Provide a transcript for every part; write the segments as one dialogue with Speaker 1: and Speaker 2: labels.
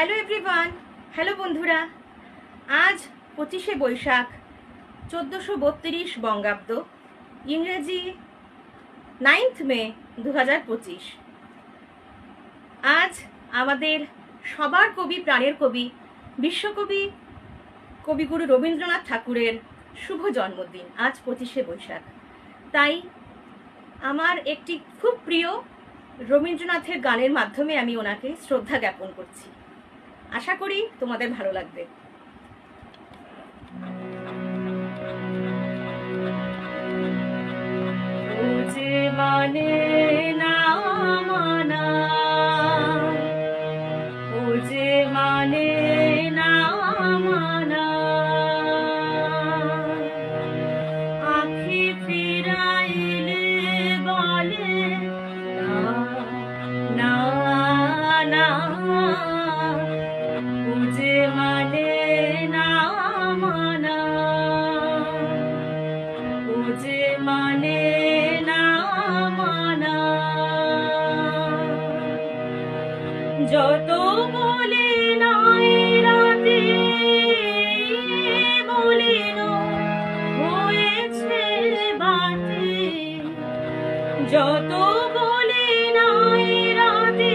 Speaker 1: Hello everyone hello বন্ধুরা। আজ পঁচিশে বৈশাখ, চোদ্দোশো বত্রিশ বঙ্গাব্দ, ইংরেজি নাইন্থ মে দু হাজার পঁচিশ। আজ আমাদের সবার কবি, প্রাণের কবি, বিশ্বকবি, কবিগুরু রবীন্দ্রনাথ ঠাকুরের শুভ জন্মদিন আজ পঁচিশে বৈশাখ। তাই আমার একটি খুব প্রিয় রবীন্দ্রনাথের গানের মাধ্যমে আমি ওনাকে শ্রদ্ধা জ্ঞাপন করছি। আশা করি তোমাদের ভালো লাগবে। যত বলে নাই রাতে বলিল হয়েছে বাতে। যত বলে নাই রাতে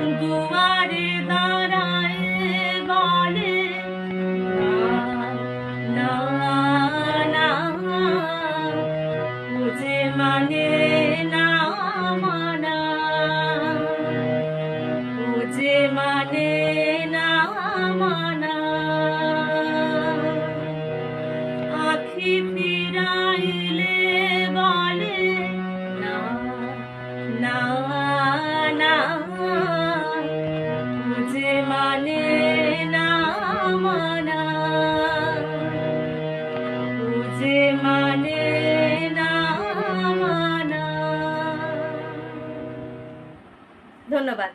Speaker 1: Do marido. ধন্যবাদ।